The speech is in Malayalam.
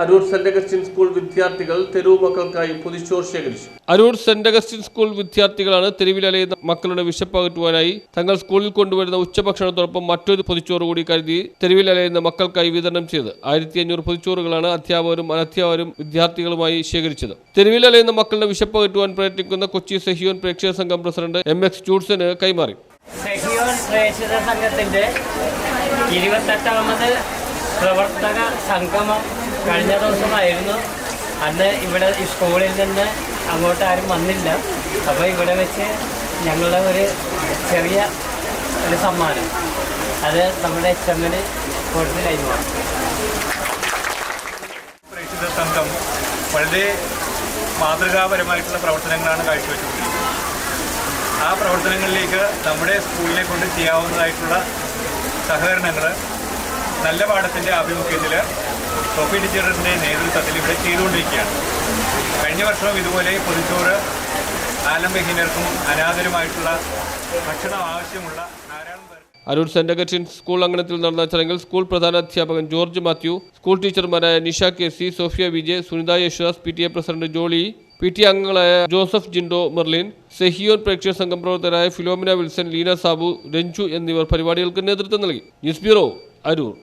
Aroor saint Augustine school വിദ്യാർത്ഥികൾ തെരുവ് മക്കൾക്കായി പൊതിച്ചോർ ശേഖരിച്ചു. അരൂർ സെന്റ് അഗസ്റ്റിൻ സ്കൂൾ വിദ്യാർത്ഥികളാണ് തെരുവിലലയുന്ന മക്കളുടെ വിശപ്പ് അകറ്റുവാനായി തങ്ങൾ സ്കൂളിൽ കൊണ്ടുവരുന്ന ഉച്ചഭക്ഷണത്തോടൊപ്പം മറ്റൊരു പൊതിച്ചോറ് കൂടി കരുതി തെരുവിലലയുന്ന മക്കൾക്കായി വിതരണം ചെയ്ത് ആയിരത്തി അഞ്ഞൂറ് പൊതിച്ചോറുകളാണ് അധ്യാപകരും അനധ്യാപകരും വിദ്യാർത്ഥികളുമായി ശേഖരിച്ചത്. തെരുവിലലയുന്ന മക്കളുടെ വിശപ്പ് അകറ്റുവാൻ പ്രയത്നിക്കുന്ന കൊച്ചി സെഹിയോൻ പ്രേക്ഷക സംഘം പ്രസിഡന്റ് എം എക്സ് ജൂഡ്സന് കൈമാറി. സെഹിയോൻ പ്രേക്ഷക ഇരുപത്തെട്ടാമത് പ്രവർത്തക സംഗമം കഴിഞ്ഞ ദിവസമായിരുന്നു. അന്ന് ഇവിടെ ഈ സ്കൂളിൽ നിന്ന് അങ്ങോട്ട് ആരും വന്നില്ല. അപ്പോൾ ഇവിടെ വെച്ച് ഞങ്ങളുടെ ഒരു ചെറിയ ഒരു സമ്മാനം. അത് നമ്മുടെ എച്ച് എമ്മിന് കൊടുത്ത് കൈമാറും പ്രേക്ഷിത സംഘം വളരെ മാതൃകാപരമായിട്ടുള്ള പ്രവർത്തനങ്ങളാണ് കാഴ്ചവെച്ചുകൊണ്ടിരിക്കുന്നത് ആ പ്രവർത്തനങ്ങളിലേക്ക് നമ്മുടെ സ്കൂളിനെ കൊണ്ട് ചെയ്യാവുന്നതായിട്ടുള്ള സഹകരണങ്ങൾ നല്ല പാഠത്തിന്റെ ആഭിമുഖ്യത്തിൽ സോഫി ടീച്ചറിന്റെ നേതൃത്വത്തിൽ ഇവിടെ ചെയ്തുകൊണ്ടിരിക്കുകയാണ്. കഴിഞ്ഞ വർഷവും ഇതുപോലെ പൊതിച്ചോറ് ആലംബഹീനർക്കും അനാഥരുമായിട്ടുള്ള ഭക്ഷണം ആവശ്യമുള്ള ധാരാളം അരൂർ സെന്റ് അഗസ്റ്റിൻ സ്കൂൾ അങ്കണത്തിൽ നടന്ന ചടങ്ങിൽ സ്കൂൾ പ്രധാനാധ്യാപകൻ George Mathew school ടീച്ചർമാരായ Nisha K C Sophia Vijay Sunitha Yesudas P T A president Jolly P T അംഗങ്ങളായ ജോസഫ് ജിൻഡോ മെർലിൻ സെഹിയോൻ പ്രേക്ഷക സംഘം പ്രവർത്തകരായ ഫിലോമിന വിൽസൺ ലീന സാബു രഞ്ജു എന്നിവർ പരിപാടികൾക്ക് നേതൃത്വം നൽകി. News bureau Aroor.